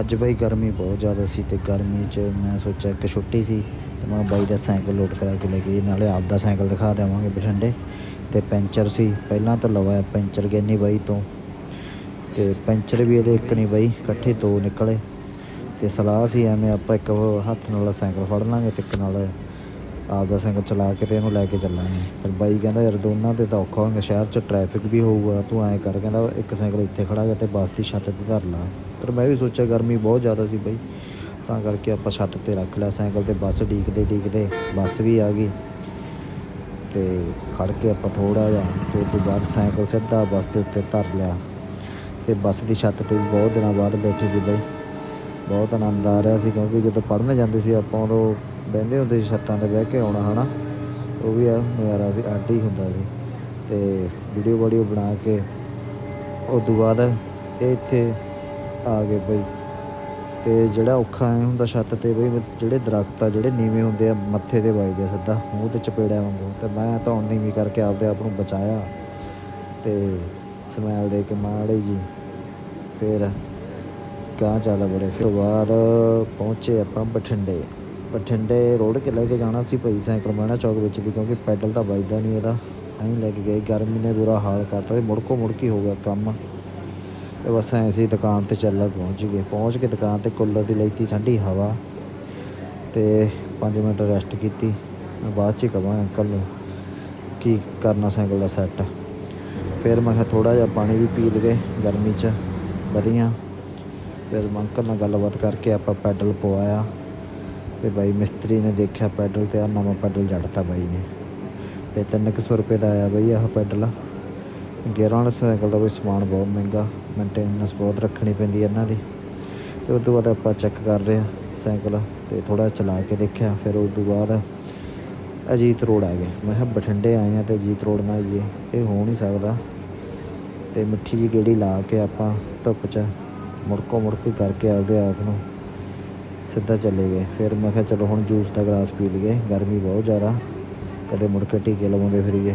ਅੱਜ ਬਾਈ ਗਰਮੀ ਬਹੁਤ ਜ਼ਿਆਦਾ ਸੀ ਤੇ ਗਰਮੀ 'ਚ ਮੈਂ ਸੋਚਿਆ ਇੱਕ ਛੁੱਟੀ ਸੀ ਤੇ ਮੈਂ ਬਾਈ ਦਾ ਸਾਈਕਲ ਲੋਡ ਕਰਾ ਕੇ ਲੈ ਕੇ ਨਾਲੇ ਆਪਦਾ ਸਾਈਕਲ ਦਿਖਾ ਦੇਵਾਂਗੇ ਬਠਿੰਡੇ। ਤੇ ਪੈਂਚਰ ਸੀ, ਪਹਿਲਾਂ ਤਾਂ ਲਵਾਇਆ ਪੈਂਚਰ ਗਿੰਨੀ ਬਾਈ ਤੋਂ। ਤੇ ਪੈਂਚਰ ਵੀ ਇਹਦੇ ਇੱਕ ਨਹੀਂ ਬਾਈ, ਇਕੱਠੇ ਦੋ ਨਿਕਲੇ। ਤੇ ਸਲਾਹ ਸੀ ਐਵੇਂ ਆਪਾਂ ਇੱਕ ਹੱਥ ਨਾਲ ਸਾਈਕਲ ਫੜ ਲਾਂਗੇ ਤੇ ਇੱਕ ਨਾਲ ਆਪਦਾ ਸਾਈਕਲ ਚਲਾ ਕੇ ਤੇ ਇਹਨੂੰ ਲੈ ਕੇ ਚੱਲਾਂਗੇ ਤੇ ਬਾਈ ਕਹਿੰਦਾ, ਯਾਰ ਦੋਨਾਂ ਤੇ ਤਾਂ ਔਖਾ ਹੋਊਗਾ, ਸ਼ਹਿਰ 'ਚ ਟ੍ਰੈਫਿਕ ਵੀ ਹੋਊਗਾ, ਤੂੰ ਐਂ ਕਰ, ਕਹਿੰਦਾ, ਇੱਕ ਸਾਈਕਲ ਇੱਥੇ ਖੜਾ ਗਿਆ ਤੇ ਬੱਸ ਦੀ ਛੱਤ ਤੇ ਧਰ ਲਾ। ਪਰ ਮੈਂ ਵੀ ਸੋਚਿਆ ਗਰਮੀ ਬਹੁਤ ਜ਼ਿਆਦਾ ਸੀ ਬਾਈ। ਤਾਂ ਕਰਕੇ ਆਪਾਂ ਛੱਤ ਤੇ ਰੱਖ ਲਿਆ ਸਾਈਕਲ ਤੇ, ਬੱਸ ਡੀਕਦੇ ਡੀਕਦੇ ਬੱਸ ਵੀ ਆ ਗਈ। ਤੇ ਖੜ ਕੇ ਆਪਾਂ ਥੋੜਾ ਜਿਹਾ ਤੇ ਉਹ ਤੋਂ ਬਾਅਦ ਸਾਈਕਲ ਸਿੱਧਾ ਬੱਸ ਦੇ ਉੱਤੇ ਧਰ ਲਿਆ। ਤੇ ਬੱਸ ਦੀ ਛੱਤ ਤੇ ਵੀ ਬਹੁਤ ਦਿਨਾਂ ਬਾਅਦ ਬੈਠੇ ਸੀ ਬਾਈ। ਬਹੁਤ ਆਨੰਦ ਆ ਰਿਹਾ ਸੀ ਕਿਉਂਕਿ ਜਦੋਂ ਪੜ੍ਹਨ ਜਾਂਦੇ ਸੀ ਆਪਾਂ ਉਦੋਂ ਬਹਿੰਦੇ ਹੁੰਦੇ ਸੀ, ਛੱਤਾਂ ਤੇ ਬਹਿ ਕੇ ਆਉਣਾ, ਹਨਾ? ਉਹ ਵੀ ਆ, ਨਜ਼ਾਰਾ ਸੀ, ਅੱਡ ਹੀ ਹੁੰਦਾ ਸੀ। ਤੇ ਵੀਡੀਓ ਵੀਡੀਓ ਬਣਾ ਕੇ ਉਸ ਤੋਂ ਬਾਅਦ ਇਹ ਇੱਥੇ ਆ ਗਏ ਬਈ। ਤੇ ਜਿਹੜਾ ਔਖਾ ਐ ਹੁੰਦਾ ਛੱਤ ਤੇ ਬਈ ਜਿਹੜੇ ਦਰਖਤ ਆ, ਜਿਹੜੇ ਨੀਵੇਂ ਹੁੰਦੇ ਆ, ਮੱਥੇ ਤੇ ਵੱਜਦੇ ਆ ਸਿੱਧਾ, ਮੂੰਹ ਤੇ ਚਪੇੜਿਆ ਵਾਂਗੂ। ਤੇ ਮੈਂ ਧੌਣ ਨੀਵੀਂ ਕਰਕੇ ਆਪਦੇ ਆਪ ਨੂੰ ਬਚਾਇਆ। ਤੇ ਸਮੈਲ ਦੇ ਕੇ ਮਾੜੀ ਜੀ, ਫਿਰ ਗਾਂ ਚੱਲ ਬੜੇ ਫਿਰ ਬਾਅਦ ਪਹੁੰਚੇ ਆਪਾਂ ਬਠਿੰਡੇ। ਬਠਿੰਡੇ ਰੋਡ ਕੇ ਲੈ ਕੇ ਜਾਣਾ ਸੀ ਭਾਈ ਸਾਈਕਲ ਮਾਣਾ ਚੌਕ ਵਿੱਚ ਦੀ, ਕਿਉਂਕਿ ਪੈਡਲ ਤਾਂ ਵੱਜਦਾ ਨਹੀਂ ਇਹਦਾ। ਅਸੀਂ ਲੈ ਕੇ ਗਏ, ਗਰਮੀ ਨੇ ਬੁਰਾ ਹਾਲ ਕਰਤਾ ਤੇ ਮੁੜਕੋ ਮੁੜਕੀ ਹੋ ਗਿਆ ਕੰਮ। ਇਹ ਬਸ ਐਂ ਸੀ, ਦੁਕਾਨ ਤੇ ਚੱਲ ਪਹੁੰਚ ਗਏ। ਪਹੁੰਚ ਕੇ ਦੁਕਾਨ ਤੇ ਕੂਲਰ ਦੀ ਲਈਤੀ ਠੰਡੀ ਹਵਾ ਤੇ 5 ਮਿੰਟ ਰੈਸਟ ਕੀਤੀ। ਮੈਂ ਬਾਅਦ ਚ ਹੀ ਕਹਾਂ ਅੰਕਲ ਨੂੰ ਕੀ ਕਰਨਾ ਸਾਈਕਲ ਦਾ ਸੈੱਟ। ਫਿਰ ਮੈਂ ਕਿਹਾ ਥੋੜਾ ਜਿਹਾ ਪਾਣੀ ਵੀ ਪੀ ਲਗੇ ਗਰਮੀ 'ਚ, ਵਧੀਆ। ਫਿਰ ਮੈਂ ਅੰਕਲ ਨਾਲ ਗੱਲਬਾਤ ਕਰਕੇ ਆਪਾਂ ਪੈਡਲ ਪਵਾਇਆ। ਤੇ ਬਾਈ ਮਿਸਤਰੀ ਨੇ ਦੇਖਿਆ ਪੈਡਲ ਤੇ ਆ ਨਵਾਂ ਪੈਡਲ ਜੜਤਾ ਬਾਈ ਨੇ। ਤੇ 300 ਰੁਪਏ ਦਾ ਆਇਆ ਬਾਈ ਆਹ ਪੈਡਲ। ਗੇਅਰਾਂ ਵਾਲਾ ਸਾਈਕਲ ਦਾ ਕੋਈ ਸਮਾਨ ਬਹੁਤ ਮਹਿੰਗਾ ਮੇਨਟੇਨੈਂਸ ਬਹੁਤ ਰੱਖਣੀ ਪੈਂਦੀ ਹੈ ਇਹਨਾਂ ਦੀ। ਤੇ ਉਸ ਤੋਂ ਬਾਅਦ ਆਪਾਂ ਚੈੱਕ ਕਰ ਰਹੇ ਹਾਂ ਸਾਈਕਲ, ਤੇ ਥੋੜਾ ਚਲਾ ਕੇ ਦੇਖਿਆ, ਫਿਰ ਉਸ ਤੋਂ ਬਾਅਦ ਅਜੀਤ ਰੋਡ ਆ ਗਏ ਮੈਂ ਕਿਹਾ ਬਠਿੰਡੇ ਆਏ ਆ ਤੇ ਅਜੀਤ ਰੋਡ ਨਾ ਆਈਏ, ਇਹ ਹੋ ਨਹੀਂ ਸਕਦਾ। ਤੇ ਮਿੱਠੀ ਜੀ ਗੇੜੀ ਲਾ ਕੇ ਆਪਾਂ ਧੁੱਪ 'ਚ ਮੁੜਕੋ ਮੁੜਕੀ ਕਰਕੇ ਆਪਦੇ ਆਪ ਨੂੰ ਸਿੱਧਾ ਚਲੇ ਗਏ। ਫਿਰ ਮੈਂ ਕਿਹਾ, ਚਲੋ ਹੁਣ ਜੂਸ ਦਾ ਗਲਾਸ ਪੀ ਲਈਏ। ਗਰਮੀ ਬਹੁਤ ਜ਼ਿਆਦਾ। ਕਦੇ ਮੁੜ ਕੇ ਟੀਕੇ ਲਵਾਉਂਦੇ ਫਿਰੀਏ।